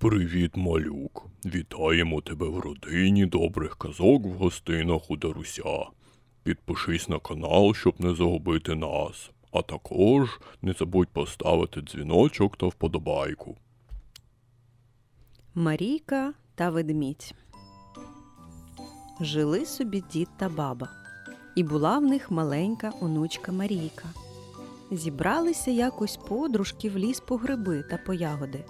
Привіт, малюк. Вітаємо тебе в родині добрих казок в гостинах у Даруся. Підпишись на канал, щоб не загубити нас. А також не забудь поставити дзвіночок та вподобайку. Марійка та ведмідь. Жили собі дід та баба, і була в них маленька онучка Марійка. Зібралися якось подружки в ліс по гриби та по ягоди.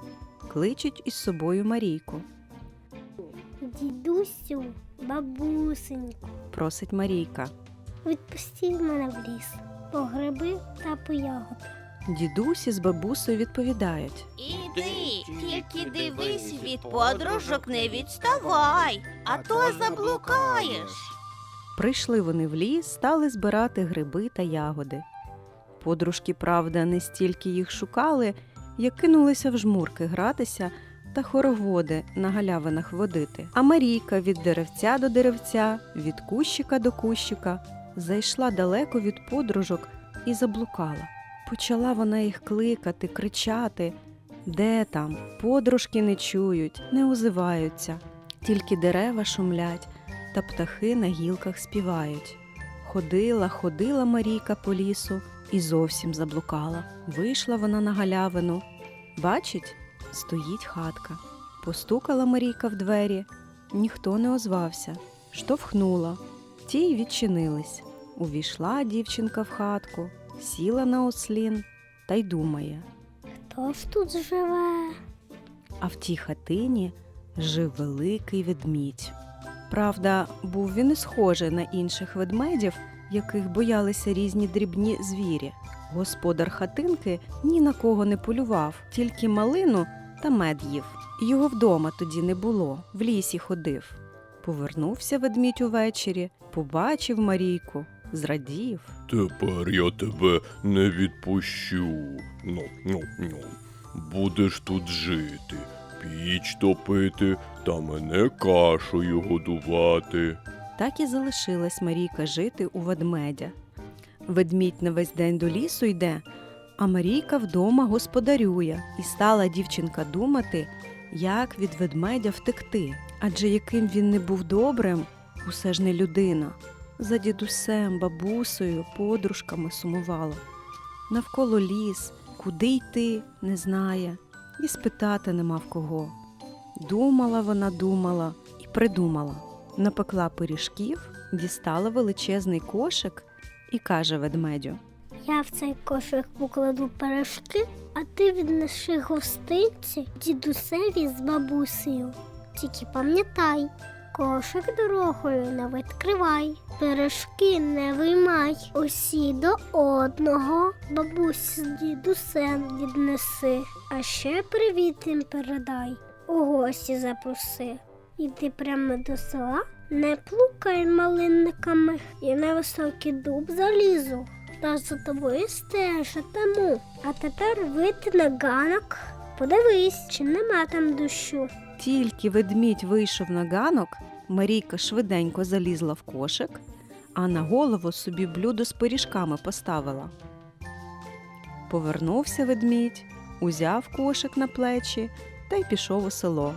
Кличуть із собою Марійку. Дідусю, бабусеньку, Просить Марійка. відпустіть мене в ліс по гриби та по ягоди. Дідусі з бабусею відповідають. Іди, тільки дивись від подружок, не відставай, а то заблукаєш. Прийшли вони в ліс, стали збирати гриби та ягоди. Подружки, правда, не стільки їх шукали, як кинулися в жмурки гратися та хороводи на галявинах водити. А Марійка від деревця до деревця, від кущика до кущика, зайшла далеко від подружок і заблукала. Почала вона їх кликати, кричати. Де там? Подружки не чують, не озиваються, тільки дерева шумлять та птахи на гілках співають. Ходила, ходила Марійка по лісу і зовсім заблукала. Вийшла вона на галявину. Бачить, стоїть хатка. Постукала Марійка в двері, ніхто не озвався. Штовхнула. Ті й відчинились. Увійшла дівчинка в хатку, сіла на ослін та й думає. Хто ж тут живе? А в тій хатині жив великий ведмідь. Правда, був він і схожий на інших ведмедів, яких боялися різні дрібні звірі. Господар хатинки ні на кого не полював, тільки малину та мед їв. Його вдома тоді не було, в лісі ходив. Повернувся ведмідь увечері, побачив Марійку, зрадів. Тепер я тебе не відпущу. Ну, ну, ну. Будеш тут жити, піч топити та мене кашею годувати. Так і залишилась Марійка жити у ведмедя. Ведмідь на весь день до лісу йде, а Марійка вдома господарює, і стала дівчинка думати, як від ведмедя втекти. Адже яким він не був добрим, усе ж не людина. За дідусем, бабусею, подружками сумувала. Навколо ліс, куди йти, не знає, і спитати нема в кого. Думала вона, думала і придумала. Напекла пиріжків, дістала величезний кошик і каже ведмедю: Я в цей кошик покладу пирожки, а ти віднеси гостинці дідусеві з бабусею. Тільки пам'ятай, кошик дорогою не відкривай, пирожки не виймай, усі до одного бабусі з дідусем віднеси, а ще привіт їм передай, у гості запроси. Іди прямо до села, не плукай малинниками, і на високий дуб залізу. Та за тобою стежитиму. А тепер вийти на ганок, подивись, чи нема там дощу. тільки ведмідь вийшов на ганок, Марійка швиденько залізла в кошик, а на голову собі блюдо з пиріжками поставила. Повернувся ведмідь, узяв кошик на плечі та й пішов у село.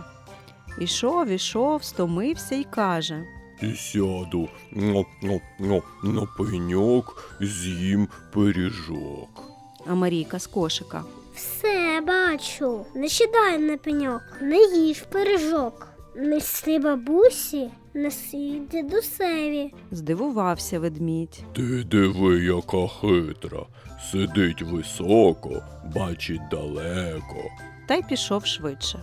Ішов, ішов, стомився й каже. І сяду ну, ну, ну, на пеньок, з'їм пиріжок. А Марійка з кошика. Все бачу, не сідай на пеньок, не їж пиріжок. Неси бабусі, неси дідусеві. Здивувався ведмідь. Ти диви, яка хитра. Сидить високо, бачить далеко. та й пішов швидше.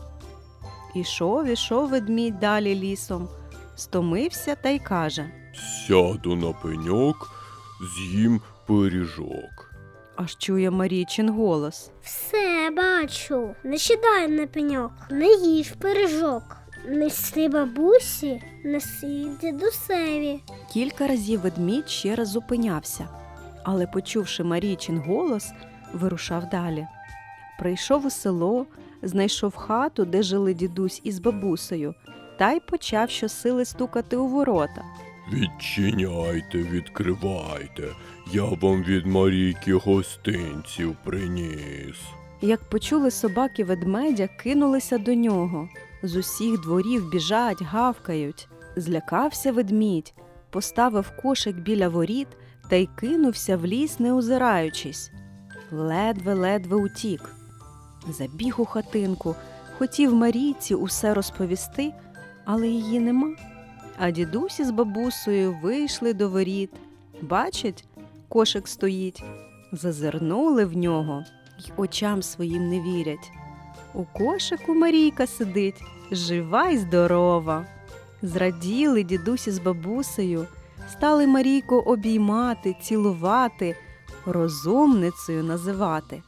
Ішов, ішов ведмідь далі лісом, стомився та й каже. Сяду на пеньок, з'їм пиріжок. Аж чує Марійчин голос. Все бачу, не сідай на пеньок, не їж пиріжок. Неси бабусі, неси дідусеві. Кілька разів ведмідь ще раз зупинявся, але, почувши Марійчин голос, вирушав далі. Прийшов у село, знайшов хату, де жили дідусь із бабусею, та й почав щосили стукати у ворота. Відчиняйте, відкривайте. Я вам від Марійки гостинців приніс. Як почули собаки ведмедя, кинулися до нього. З усіх дворів біжать, гавкають. Злякався ведмідь, поставив кошик біля воріт та й кинувся в ліс, не озираючись. Ледве-ледве утік. Забіг у хатинку, хотів Марійці усе розповісти, але її нема. А дідусь із бабусею вийшли до воріт. Бачать, кошик стоїть. Зазирнули в нього й очам своїм не вірять. У кошику Марійка сидить, жива й здорова. Зраділи дідусь із бабусею, стали Марійку обіймати, цілувати, розумницею називати.